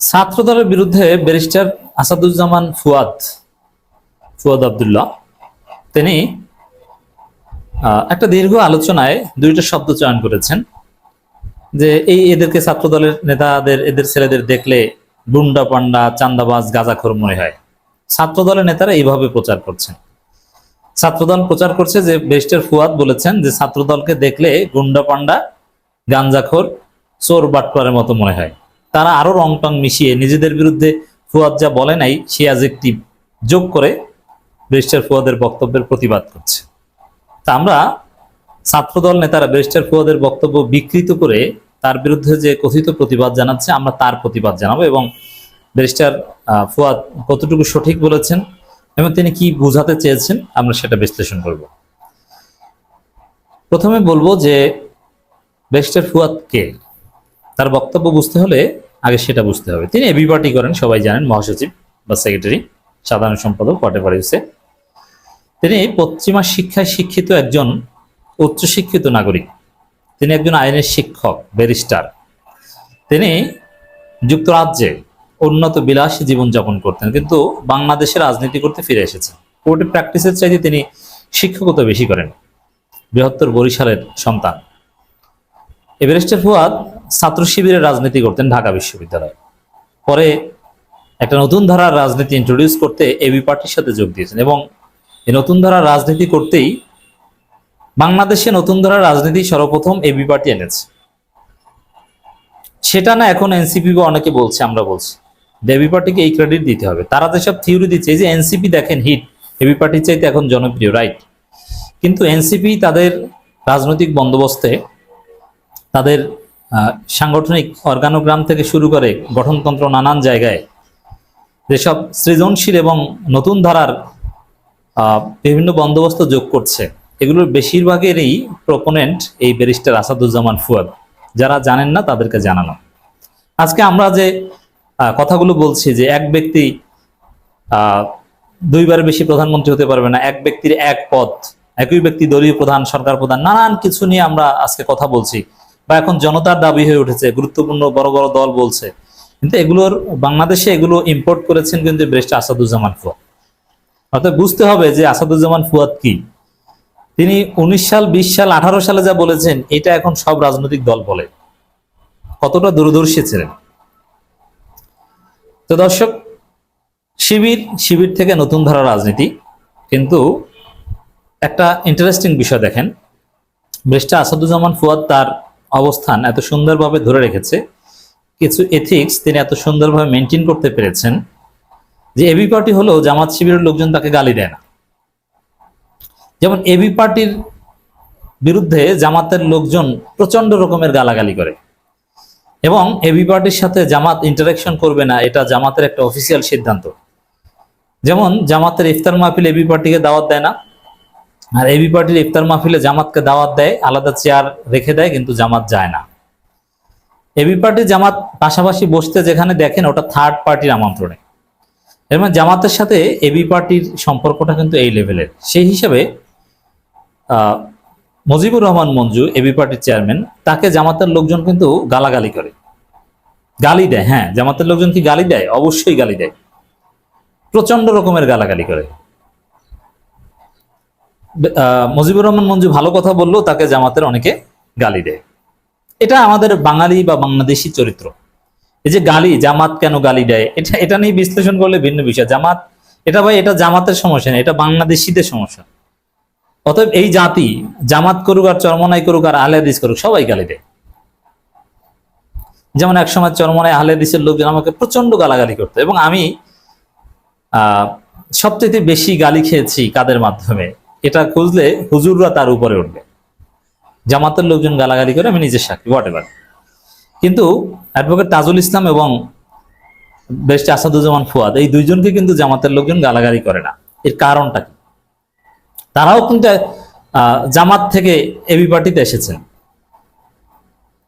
ছাত্রদলের বিরুদ্ধে ব্যারিস্টার আসাদুজ্জামান ফুয়াদ ফুয়াদ আবদুল্লাহ, তিনি একটা দীর্ঘ আলোচনায় দুইটা শব্দ চয়ন করেছেন যে এই এদেরকে ছাত্রদলের নেতাদের, এদের ছেলেদের দেখলে গুন্ডা পান্ডা, চান্দাবাজ, গাজাখোর মনে হয়। ছাত্রদলের নেতারা এইভাবে প্রচার করছেন। ছাত্রদল প্রচার করছে যে ব্যারিস্টার ফুয়াদ বলেছেন যে ছাত্রদলকে দেখলে গুন্ডা পান্ডা গাঞ্জাখোর চোর বাটপারের মতো মনে হয়। তারা আরও রং টং মিশিয়ে নিজেদের বিরুদ্ধে ফুয়াদ যা বলে নাই, সে অ্যাজেক্টিভ যোগ করে ব্যারিস্টার ফুয়াদের বক্তব্যের প্রতিবাদ করছে। তা আমরা ছাত্রদল নেতারা ব্যারিস্টার ফুয়াদের বক্তব্য বিকৃত করে তার বিরুদ্ধে যে কথিত প্রতিবাদ জানাচ্ছে, আমরা তার প্রতিবাদ জানাব এবং ব্যারিস্টার ফুয়াদ কতটুকু সঠিক বলেছেন এবং তিনি কি বোঝাতে চেয়েছেন, আমরা সেটা বিশ্লেষণ করব। প্রথমে বলব যে ব্যারিস্টার ফুয়াদ কে তার বক্তব্য বুঝতে হলে আগে সেটা বুঝতে হবে। তিনি এবি পার্টি করেন, সবাই জানেন, মহাসচিব বা সেক্রেটারি সাধারণ সম্পাদক হোয়াটেভার ইউসে তিনি পশ্চিমা শিক্ষায় শিক্ষিত একজন উচ্চশিক্ষিত নাগরিক। তিনি একজন আইনের শিক্ষক ব্যারিস্টার তিনি যুক্তরাজ্যে উন্নত বিলাসী জীবনযাপন করতেন, কিন্তু বাংলাদেশে রাজনীতি করতে ফিরে এসেছেন। কোর্টে প্র্যাকটিসের চাইতে তিনি শিক্ষকতা বেশি করেন, বৃহত্তর বরিশালের সন্তান। এভারেস্টের ফুয়াদ ছাত্র শিবিরের রাজনীতি করতেন ঢাকা বিশ্ববিদ্যালয়ে। পরে একটা নতুন ধারার রাজনীতি ইন্ট্রোডিউস করতে এবি পার্টির সাথে যোগ দিয়েছেন এবং এই নতুন ধারার রাজনীতি করতেই বাংলাদেশে নতুন ধারার রাজনীতি সর্বপ্রথম এবি পার্টি এনেছে। সেটা না এখন এনসিপি বা অনেকে বলছে, আমরা বলছি। এবি পার্টিকে এই ক্রেডিট দিতে হবে। তারা যেসব থিওরি দিচ্ছে, এই যে এনসিপি দেখেন হিট এবি পার্টির চাইতে এখন জনপ্রিয় রাইট কিন্তু এনসিপি তাদের রাজনৈতিক বন্দোবস্তে তাদের সাংগঠনিক অর্গানোগ্রাম থেকে শুরু করে গঠনতন্ত্র নানান জায়গায় যেসব সৃজনশীল এবং নতুন ধারার বিভিন্ন বন্দোবস্ত যোগ করছে। এগুলোর বেশিরভাগেরই প্রপোনেন্ট এই ব্যারিস্টার আসাদুজ্জামান ফুয়াদ। যারা জানেন না তাদেরকে জানানো। আজকে আমরা যে কথাগুলো বলছি যে এক ব্যক্তি দুইবার বেশি প্রধানমন্ত্রী হতে পারবে না, এক ব্যক্তির এক পদ, একই ব্যক্তি দলীয় প্রধান, সরকার প্রধান, নানান কিছু নিয়ে আমরা আজকে কথা বলছি। বা এখন জনতার দাবি হয়ে উঠেছে, গুরুত্বপূর্ণ বড় বড় দল বলছে। কিন্তু এগুলোর, বাংলাদেশে এগুলো ইম্পোর্ট করেছেন কিন্তু ব্রেস্ট আসাদুজ্জামান ফুয়াদ। অর্থাৎ বুঝতে হবে যে আসাদুজ্জামান ফুয়াদ কি। তিনি উনিশ সাল, বিশ সাল, আঠারো সালে যা বলেছেন, এটা এখন সব রাজনৈতিক দল বলে। কতটা দূরদর্শী ছিলেন। তো দর্শক, শিবির শিবির থেকে নতুন ধারা রাজনীতি। কিন্তু একটা ইন্টারেস্টিং বিষয় দেখেন। ব্রেস্টা আসাদুজ্জামান ফুয়াদ তার অবস্থান এত সুন্দরভাবে ধরে রেখেছে। কিছু এথিক্স তিনি এত সুন্দরভাবে মেনটেন করতে পেরেছেন যে এবি পার্টি হলেও জামাত শিবিরের লোকজন তাকে গালি দেয় না। যেমন এবি পার্টির বিরুদ্ধে জামাতের লোকজন প্রচণ্ড রকমের গালাগালি করে। এবং এবি পার্টির সাথে জামাত ইন্টারাকশন করবে না, এটা জামাতের একটা অফিসিয়াল সিদ্ধান্ত। যেমন জামাতের ইফতার মাহফিল এবি পার্টিকে দাওয়াত দেয় না আর এবি পার্টির ইফতার মাহফিলে জামাতকে দাওয়াত দেয়, আলাদা চেয়ার রেখে দেয়, কিন্তু জামাত যায় না। এবি পার্টি জামাত পাশাপাশি বসতে যেখানে দেখেন, ওটা থার্ড পার্টির আমন্ত্রণে। এর মানে জামাতের সাথে এবি পার্টির সম্পর্কটা কিন্তু এই লেভেলের সেই হিসাবে মুজিবুর রহমান মঞ্জু এবি পার্টির চেয়ারম্যান তাকে জামাতের লোকজন কিন্তু গালাগালি করে। গালি দেয় হ্যাঁ জামাতের লোকজন কি গালি দেয়? অবশ্যই গালি দেয়। প্রচণ্ড রকমের গালাগালি করে। মুজিবুর রহমান মঞ্জু ভালো কথা বললেও তাকে জামাতের অনেকে গালি দেয়। এটা আমাদের বাঙালি বা বাংলাদেশি চরিত্র। এই যে গালি, জামাত কেন গালি দেয়? এটা এটা নিয়ে বিশ্লেষণ করলে ভিন্ন বিষয়। জামাত, এটা ভাই, এটা জামাতের সমস্যা না, এটা বাংলাদেশিদের সমস্যা। অতএব এই জাতি, জামাত করুক আর চরমনাই করুক আর আহলে হাদিস করুক, সবাই গালি দেয়। যেমন একসময় চরমনাই আহলে হাদিসের লোকজন আমাকে প্রচণ্ড গালাগালি করতো এবং আমি সবচেয়ে বেশি গালি খেয়েছি কাদের মাধ্যমে? এটা খুঁজলে হুজুররা তার উপরে উঠবে। জামাতের লোকজন গালাগালি করে, আমি নিজের সাক্ষী হোয়াট এভার কিন্তু অ্যাডভোকেট তাজুল ইসলাম এবং বেস্ট আসাদুজ্জামান ফুয়াদ, এই দুইজনকে কিন্তু জামাতের লোকজন গালাগালি করে না। এর কারণটা কি? তারাও কিন্তু জামাত থেকে এবি পার্টিতে এসেছেন।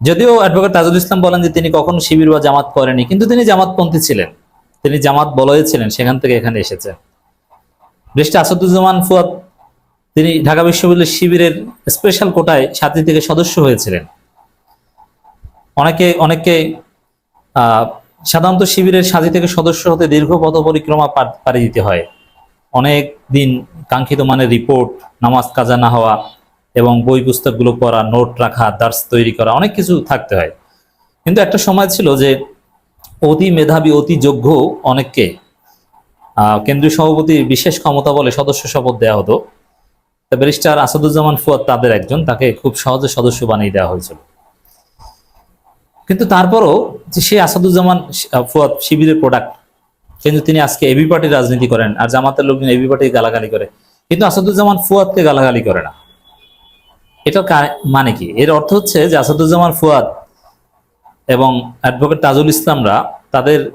যদিও অ্যাডভোকেট তাজুল ইসলাম বলেন যে তিনি কখনো শিবির বা জামাত করেনি কিন্তু তিনি জামাতপন্থী ছিলেন। তিনি জামাত বলয়ে ছিলেন, সেখান থেকে এখানে এসেছেন। বেস্ট আসাদুজ্জামান ফুয়াদ তিনি ঢাকা বিশ্ববিদ্যালয় শিবিরের স্পেশাল কোটায় সাথী থেকে সদস্য হয়েছিলেন। অনেকে অনেকে সাধারণত শিবিরের সাজি থেকে সদস্য হতে দীর্ঘ পথ পরিক্রমা পার- পাড়ি দিতে হয়। অনেক দিন কাঙ্ক্ষিত মানের রিপোর্ট নামাজ কাজা না হওয়া এবং বই পুস্তকগুলো পড়া নোট রাখা দার্স তৈরি করা, অনেক কিছু থাকতে হয়। কিন্তু একটা সময় ছিল যে অতি মেধাবী, অতি যোগ্য অনেককে কেন্দ্রীয় সভাপতির বিশেষ ক্ষমতা বলে সদস্য শপথ দেওয়া হতো। ব্যারিস্টার আসাদুজ্জামান ফুয়াদ তাদের একজন, তাকে খুব সহজে সদস্য বানিয়ে দেওয়া হয়েছিল। কিন্তু তারপরও যে সেই আসাদুজ্জামান ফুয়াদ শিবিরের প্রোডাক্ট কিন্তু তিনি আজকে এবি পার্টির রাজনীতি করেন আর জামাতের লোকজন এবি পার্টি গালাগালি করে। কিন্তু আসাদুজ্জামান ফুয়াদকে গালাগালি করে না। এটা মানে কি? এর অর্থ হচ্ছে যে আসাদুজ্জামান ফুয়াদ এবং অ্যাডভোকেট তাজুল ইসলামরা তাদের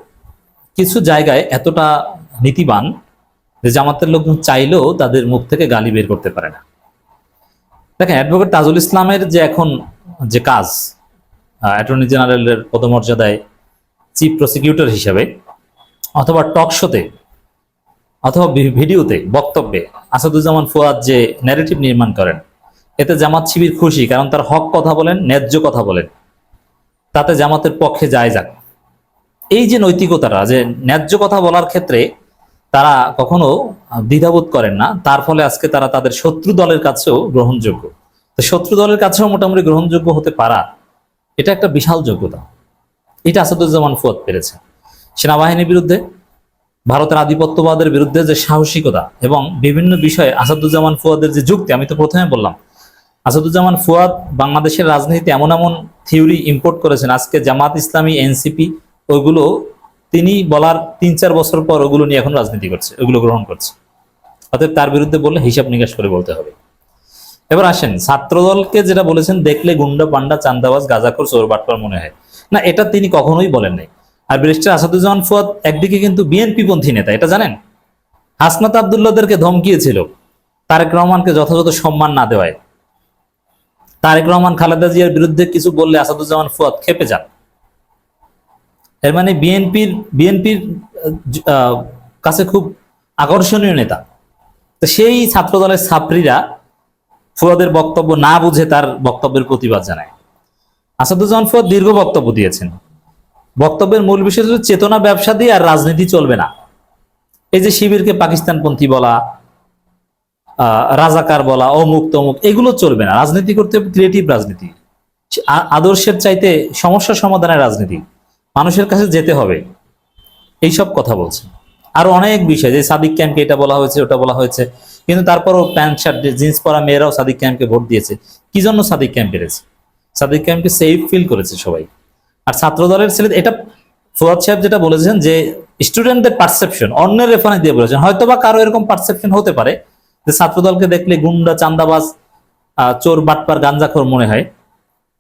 কিছু জায়গায় এতটা নীতিবান যে জামাতের লোকজন চাইলেও তাদের মুখ থেকে গালি বের করতে পারে না। দেখেন, অ্যাডভোকেট তাজুল ইসলামের যে এখন যে কাজ অ্যাটর্নি জেনারেলের পদমর্যাদায় চিফ প্রসিকিউটর হিসেবে অথবা টক শোতে অথবা ভিডিওতে, বক্তব্যে আসাদুজ্জামান ফুয়াদ যে ন্যারেটিভ নির্মাণ করেন, এতে জামাত শিবির খুশি, কারণ তার হক কথা বলেন, ন্যায্য কথা বলেন। তাতে জামাতের পক্ষে যায় যাক। এই যে নৈতিকতাটা, যে ন্যায্য কথা বলার ক্ষেত্রে তারা কখনো দ্বিধাবোধ করেন না। তার ফলে আজকে তারা তাদের শত্রু দলের কাছেও গ্রহণযোগ্য। তো শত্রু দলের কাছেও মোটামুটি গ্রহণযোগ্য হতে পারা, এটা একটা বিশাল যোগ্যতা। এটা আসাদুজ্জামান ফুয়াদ পেরেছে। সেনাবাহিনীর বিরুদ্ধে, ভারতের আধিপত্যবাদের বিরুদ্ধে যে সাহসিকতা এবং বিভিন্ন বিষয়ে আসাদুজ্জামান ফুয়াদের যে যুক্তি, আমি তো প্রথমে বললাম, আসাদুজ্জামান ফুয়াদ বাংলাদেশের রাজনীতিতে এমন এমন থিওরি ইম্পোর্ট করেছেন। আজকে জামাত ইসলামী, এনসিপি, ওইগুলো তিনি বলার তিন, চার বছর পর ওগুলো নিয়ে এখন রাজনীতি করছে, ওগুলো গ্রহণ করছে। অতএব তার বিরুদ্ধে বললে হিসাব নিকাশ করে বলতে হবে। এবার আসেন, ছাত্রদলকে যেটা বলেছেন, দেখলে গুন্ডা পান্ডা চান্দাবাজ, গাজাখোর, চোর বাটপার মনে হয়। না, এটা তিনি কখনোই বলেন নাই। আর ব্যারিস্টার আসাদুজ্জামান ফুয়াদ একদিকে কিন্তু বিএনপি পন্থী নেতা, এটা জানেন? হাসনাত আবদুল্লাদেরকে ধমকিয়েছিল, তারেক রহমানকে যথাযথ সম্মান না দেওয়ায়। তারেক রহমান, খালেদা জিয়ার বিরুদ্ধে কিছু বললে আসাদুজ্জামান ফুয়াদ খেপে যান। এর মানে বিএনপির বিএনপির কাছে খুব আকর্ষণীয় নেতা। তো সেই ছাত্রদলের ছাত্রীরা ফুয়াদের বক্তব্য না বুঝে তার বক্তব্যের প্রতিবাদ জানায়। আসাদুজ্জামান ফুয়াদ দীর্ঘ বক্তব্য দিয়েছেন। বক্তব্যের মূল বিষয় হচ্ছে চেতনা, ব্যবসা দিয়ে আর রাজনীতি চলবে না। এই যে শিবিরকে পাকিস্তানপন্থী বলা রাজাকার বলা, অমুক তমুক, এগুলো চলবে না। রাজনীতি করতে ক্রিয়েটিভ রাজনীতি। আদর্শের চাইতে সমস্যা সমাধানের রাজনীতি। মানুষের কাছে যেতে হবে। এইসব কথা বলছে। আরও অনেক বিষয়, যে সাদিক ক্যাম্পকে এটা বলা হয়েছে, ওটা বলা হয়েছে। কিন্তু তারপরও প্যান্ট, শার্ট, জিন্স পরা মেয়েরাও সাদিক ক্যাম্পকে ভোট দিয়েছে। কি জন্য সাদিক ক্যাম্প পেরেছে? সাদিক ক্যাম্পকে সেফ ফিল করেছে সবাই। আর ছাত্র দলের ছেলে, এটা ফুয়াদ সাহেব যেটা বলেছেন যে স্টুডেন্টদের পারসেপশন অন্যের রেফারেন্স দিয়ে বলেছেন। হয়তো বা কারও এরকম পারসেপশন হতে পারে, যে ছাত্র দলকে দেখলে গুন্ডা, চান্দাবাজ চোর, বাটপার, গাঞ্জাখোর মনে হয়।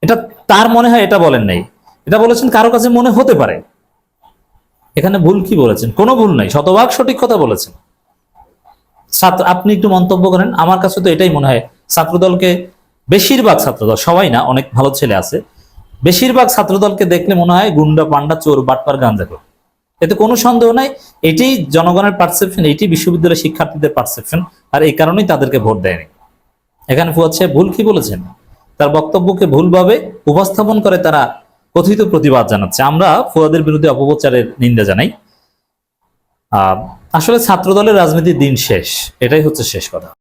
এটা তার মনে হয়, এটা বলেন নাই। এটা বলেছেন কারও কাছে মনে হতে পারে। এখানে ভুল কি বলেছেন? কোনো ভুল নাই, শতভাগ সঠিক কথা বলেছেন। ছাত্র, আপনি একটু মন্তব্য করেন, আমার কাছে তো এটাই মনে হয়, ছাত্রদলকে বেশিরভাগ ছাত্রদল, সবাই না, অনেক ভালো ছেলে আছে, বেশিরভাগ ছাত্রদলকে দেখলে মনে হয় গুন্ডা, পান্ডা, চোর, বাটপার গান গাঞ্জাখোর এতে কোনো সন্দেহ নাই এটাই জনগণের পারসেপশন এটি বিশ্ববিদ্যালয়ের শিক্ষার্থীদের পারসেপশন আর এই কারণেই তাদেরকে ভোট দেয়নি। এখানে ফুয়াদ সাহেব ভুল কি বলেছেন? তার বক্তব্যকে ভুলভাবে উপস্থাপন করে তারা কথিত প্রতিবাদ জানাচ্ছে। আমরা ফুয়াদের বিরুদ্ধে অপপ্রচারের নিন্দা জানাই। আসলে ছাত্রদলের রাজনীতির দিন শেষ। এটাই হচ্ছে শেষ কথা।